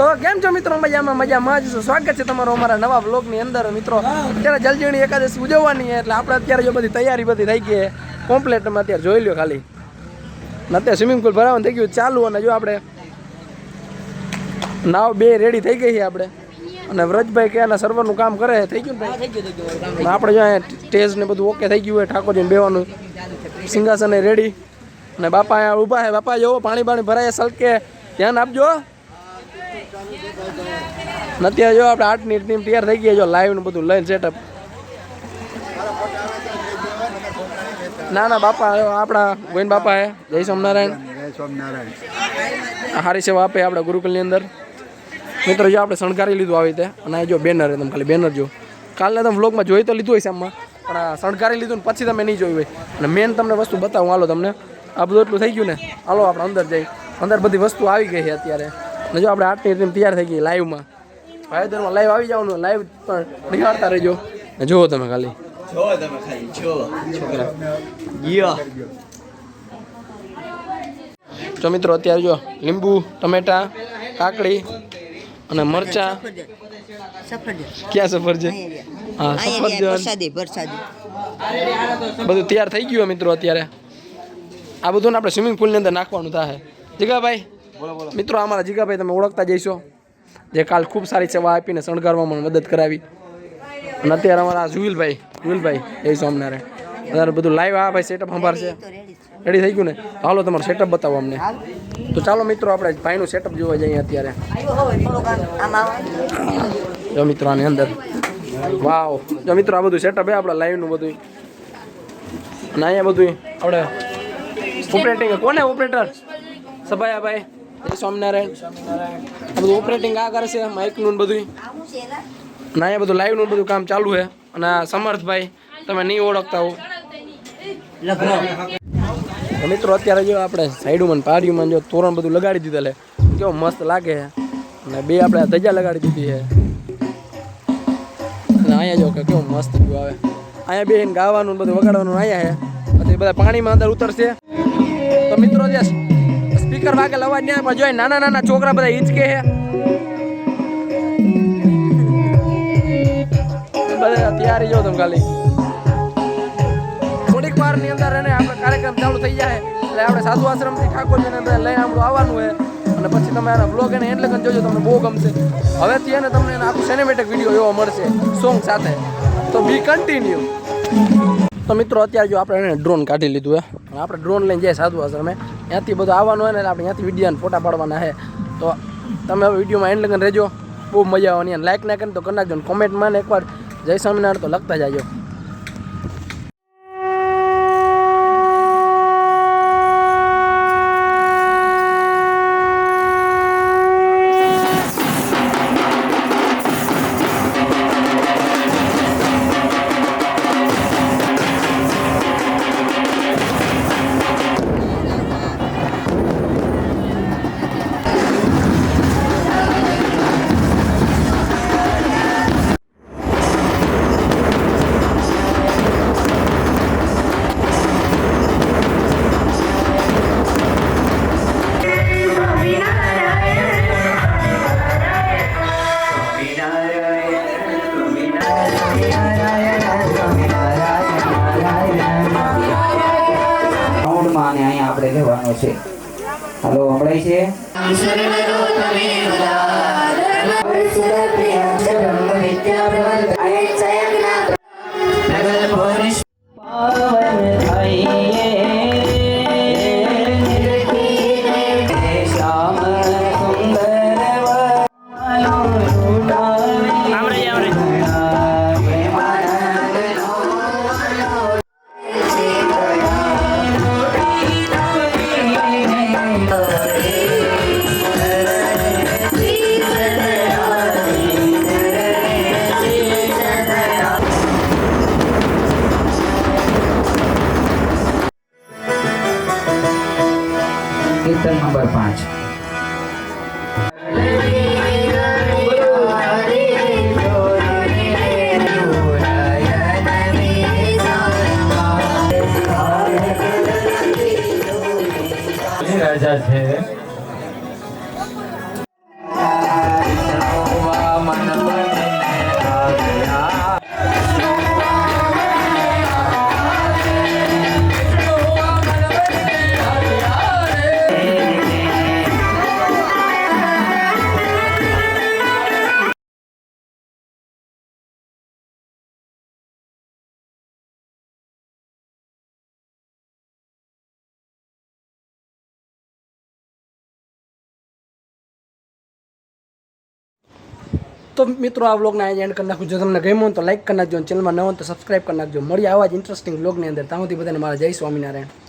તો કેમ છો મિત્રો? મજામાં મજામાં. જ સ્વાગત છે તમારો અમારા નવા બ્લોગની અંદર. મિત્રો, અત્યારે જલજીણી એકાદશી ઉજવવાની એટલે આપણે અત્યારે જો બધી તૈયારી બધી થઈ ગઈ છે. કોમ્પ્લેટમાં અત્યારે જોઈ લો ખાલી. અત્યારે સ્વિમિંગ પુલ ભરાવાનું થઈ ગયું ચાલુ. અને જો આપણે નાવ બે રેડી થઈ ગઈ છે આપણે. અને વ્રજભાઈ કે એના સર્વરનું કામ કરે થઈ ગયું ને ભાઈ? આપણે જો સ્ટેજ ને બધું ઓકે થઈ ગયું હોય, ઠાકોરજીને બેવાનું સિંહાસન રેડી અને બાપા અહીંયા ઊભા છે. બાપા જોવો પાણી પાણી ભરાય સલકે ધ્યાન આપજો. અત્યારે જો આપણે આઠની ટીમ તૈયાર થઈ ગઈ જો લાઈવનું બધું લઈને સેટઅપ ના ના બાપા આપણા ગોવિંદ બાપા હે જય સ્વામિનારાયણ. જય સારી સેવા આપે આપણા ગુરુકુલની અંદર. મિત્રો જો આપણે શણગારી લીધું આવી રીતે અને જો બેનર તમે ખાલી બેનર જો કાલના તમે વ્લોગમાં જોઈ તો લીધું હોય આમાં પણ શણગારી લીધું ને પછી તમે નહીં જોયું હોય. અને મેન તમને વસ્તુ બતાવું હાલો તમને. આ બધું એટલું થઈ ગયું ને. હાલો આપણે અંદર જઈ. અંદર બધી વસ્તુ આવી ગઈ છે અત્યારે. અને જો આપણે આટલી ટીમ તૈયાર થઈ ગઈ લાઈવમાં. ભાઈદરમાં લાઈવ આવી જવાનું લાઈવ પણ નિહાળતા રહેજો. ને જુઓ તમે ખાલી. જો તમે ખાલી જો છોકરા. યો જો મિત્રો અત્યારે જો લીંબુ ટમેટા કાકડી અને મરચા. ક્યાં સફરજન? હા સફરજન. બધું તૈયાર થઈ ગયું મિત્રો અત્યારે. આ બધું ને આપણે સ્વિમિંગ પુલની અંદર નાખવાનું થાય જીગાભાઈ મિત્રો અમારા જીગાભાઈ તમે ઓળખતા જઈશો. જે કાલ ખૂબ સારી સેવા આપીને શણગારવામાં મદદ કરાવી. અને અત્યારે અમારા જુવિલભાઈ જુવિલભાઈ જય સ્વામિનારાયણ. અત્યારે બધું લાઈવ આ ભાઈ સેટઅપ સંભાળશે. રેડી થઈ ગયું ને? હાલો તમારું સેટઅપ બતાવો અમને. તો ચાલો મિત્રો આપણે ભાઈનું સેટઅપ જોવા જઈએ અત્યારે. જો મિત્રો આની અંદર. વાવ. જો મિત્રો આ બધું સેટઅપ હે આપણે લાઈવનું બધું અને અહીંયા બધું આપણે ઓપરેટિંગ કોને ઓપરેટર સભાયા ભાઈ જય સ્વામિનારાયણ. બધું ઓપરેટિંગ આ કરે છે માઇકનું બધું ના અહીંયા બધું લાઈવનું બધું કામ ચાલુ છે. અને સમર્થભાઈ, તમે નહીં ઓળખતા હો. મિત્રો, અત્યારે જો આપણે સાઈડમાં પારીમાં જો તોરણ બધું લગાડી દીધા લે. કેવો મસ્ત લાગે છે. અને બે આપણે ધજા લગાડી દીધી છે. અને અહીંયા જો કે કેવું મસ્ત વ્યૂ આવે. અહીંયા બેહીને ગાવાનું બધું વગાડવાનું અહીંયા છે. પછી બધા પાણીમાં અંદર ઉતરશે. તો મિત્રો જે સ્પીકર વાગે અવાજ ન્યા પણ જોઈએ નાના નાના છોકરા બધા હિંચકે હે બધા તૈયારી જો તમે ખાલી. થોડીક વારની અંદર એને આપણે કાર્યક્રમ ચાલુ થઈ જાય. એટલે આપણે સાધુ આશ્રમથી ઠાકોરજીને અંદર લઈને આપણું આવવાનું હોય અને પછી તમે આના બ્લોગ એને એટલે કરીને જોજો, તમને બહુ ગમશે. હવેથી એને તમને આખું સિનેમેટિક વીડિયો એવો મળશે સોંગ સાથે. તો બી કન્ટિન્યુ તો મિત્રો, અત્યારે જો આપણે એને ડ્રોન કાઢી લીધું હે આપણે ડ્રોન લઈને જઈએ સાધુ આશ્રમે. ત્યાંથી બધું આવવાનું હોય ને આપણે ત્યાંથી વીડિયો ફોટા પાડવાના છે. તો તમે હવે વિડીયોમાં એન્ડ લગન રહેજો. બહુ મજા આવવાની લાઈક ના કરીને તો કરી નાખજો કોમેન્ટમાં ને એકવાર જય સ્વામિનારાયણ તો લખતા જાજો. અને અહીંયા આપણે લેવાનો છે. હાલો હમણાં છે? કીર્તન નંબર પાંચ. રાજા છે. તો મિત્રો, આ વ્લોગને આજે એન્ડ કરી નાખું. જો તમને ગમ્યું તો લાઈક કરી નાખજો ચેનલમાં ન હોય તો સબસ્ક્રાઈબ કરી નાખજો. મળી આવા જ ઇન્ટરેસ્ટિંગ વ્લોગની અંદર. ત્યાં બધાને મારા જય સ્વામિનારાયણ.